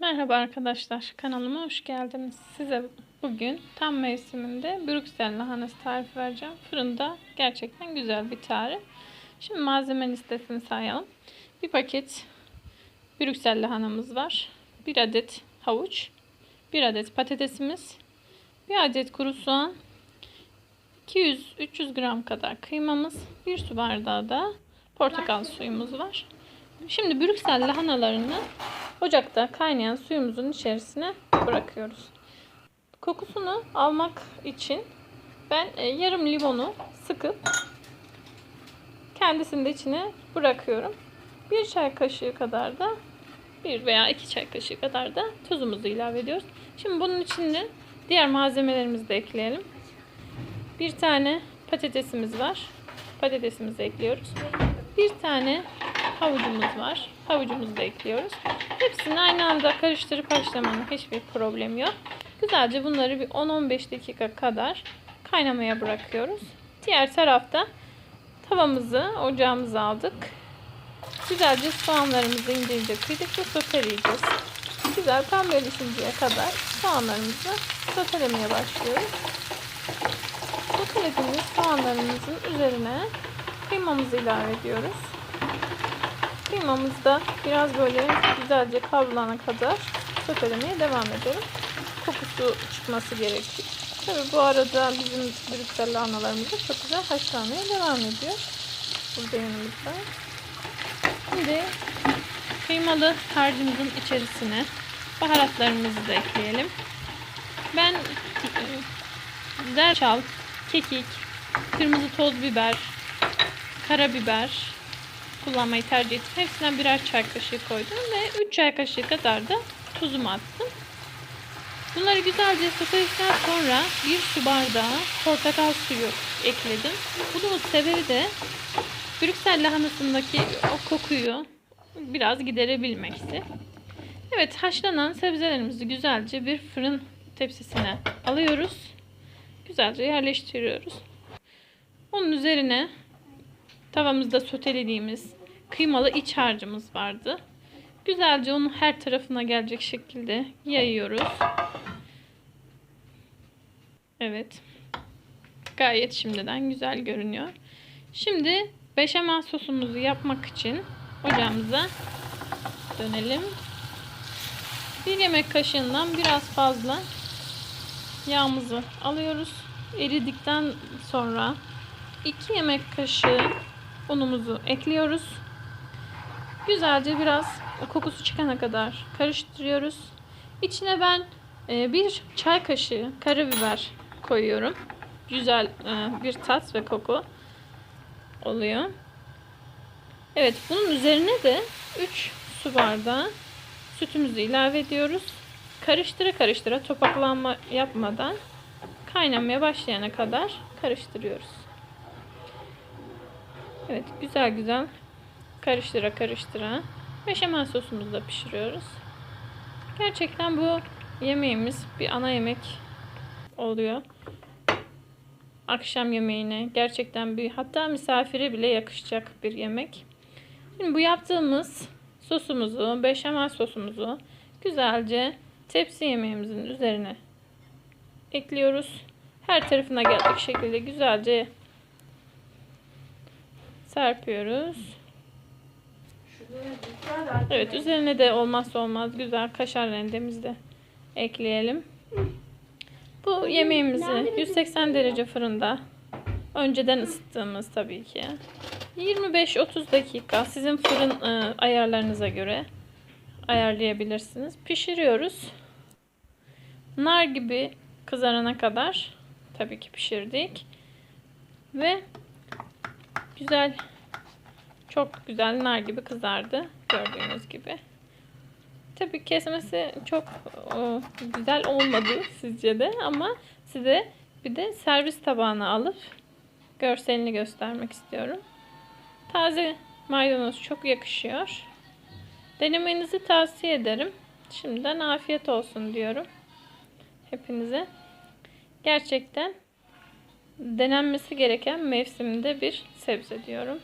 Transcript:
Merhaba arkadaşlar, kanalıma hoş geldiniz. Size bugün tam mevsiminde Brüksel lahanası tarifi vereceğim. Fırında gerçekten güzel bir tarif. Şimdi malzeme listesini sayalım. Bir paket Brüksel lahanamız var. Bir adet havuç, bir adet patatesimiz, bir adet kuru soğan, 200-300 gram kadar kıymamız, bir su bardağı da portakal suyumuz var. Şimdi Brüksel lahanalarını ocakta kaynayan suyumuzun içerisine bırakıyoruz. Kokusunu almak için ben e, yarım limonu sıkıp kendisini de içine bırakıyorum. Bir çay kaşığı kadar da bir veya iki çay kaşığı kadar da tuzumuzu ilave ediyoruz. Şimdi bunun içine diğer malzemelerimizi de ekleyelim. Bir tane patatesimiz var. Patatesimizi ekliyoruz. Bir tane havucumuz var. Havucumuzu da ekliyoruz. Hepsini aynı anda karıştırıp haşlamanın hiçbir problemi yok. Güzelce bunları bir 10-15 dakika kadar kaynamaya bırakıyoruz. Diğer tarafta tavamızı ocağımıza aldık. Güzelce soğanlarımızı ince ince kıydık ve soteleyeceğiz. Güzel pembeleşinceye kadar soğanlarımızı sotelemeye başlıyoruz. Sotelediğimiz soğanlarımızın üzerine kıymamızı ilave ediyoruz. Kıymamız da biraz böyle güzelce kavrulana kadar sotelemeye devam edelim. Kokusu çıkması gerekiyor. Tabi bu arada bizim brüksel lahanalarımız da çok güzel haşlanmaya devam ediyor. Burada yanımızda. Şimdi kıymalı harcımızın içerisine baharatlarımızı da ekleyelim. Ben e, zerçal, kekik, kırmızı toz biber, karabiber, kullanmayı tercih ettim. Hepsinden birer çay kaşığı koydum ve 3 çay kaşığı kadar da tuzumu attım. Bunları güzelce soteledikten sonra bir su bardağı portakal suyu ekledim. Bunun sebebi de Brüksel lahanasındaki o kokuyu biraz giderebilmekti. Evet haşlanan sebzelerimizi güzelce bir fırın tepsisine alıyoruz. Güzelce yerleştiriyoruz. Onun üzerine tavamızda sotelediğimiz kıymalı iç harcımız vardı. Güzelce onu her tarafına gelecek şekilde yayıyoruz. Evet. Gayet şimdiden güzel görünüyor. Şimdi beşamel sosumuzu yapmak için ocağımıza dönelim. Bir yemek kaşığından biraz fazla yağımızı alıyoruz. Eridikten sonra 2 yemek kaşığı unumuzu ekliyoruz. Güzelce biraz kokusu çıkana kadar karıştırıyoruz. İçine ben e, bir çay kaşığı karabiber koyuyorum. Güzel e, bir tat ve koku oluyor. Evet bunun üzerine de 3 su bardağı sütümüzü ilave ediyoruz. Karıştıra karıştıra topaklanma yapmadan kaynamaya başlayana kadar karıştırıyoruz. Evet güzel güzel karıştıra karıştıra beşamel sosumuzu da pişiriyoruz. Gerçekten bu yemeğimiz bir ana yemek oluyor. Akşam yemeğine gerçekten bir hatta misafire bile yakışacak bir yemek. Şimdi bu yaptığımız sosumuzu, beşamel sosumuzu güzelce tepsi yemeğimizin üzerine ekliyoruz. Her tarafına gelecek şekilde güzelce serpiyoruz. Evet üzerine de olmazsa olmaz güzel kaşar rendemizi de ekleyelim. Bu yemeğimizi 180 derece fırında önceden ısıttığımız tabii ki 25-30 dakika sizin fırın e, ayarlarınıza göre ayarlayabilirsiniz. Pişiriyoruz. Nar gibi kızarana kadar tabii ki pişirdik. Ve güzel çok güzel nar gibi kızardı gördüğünüz gibi. Tabii kesmesi çok o, güzel olmadı sizce de ama size bir de servis tabağına alıp görselini göstermek istiyorum. Taze maydanoz çok yakışıyor. Denemenizi tavsiye ederim. Şimdiden afiyet olsun diyorum. Hepinize. Gerçekten denenmesi gereken mevsiminde bir sebze diyorum.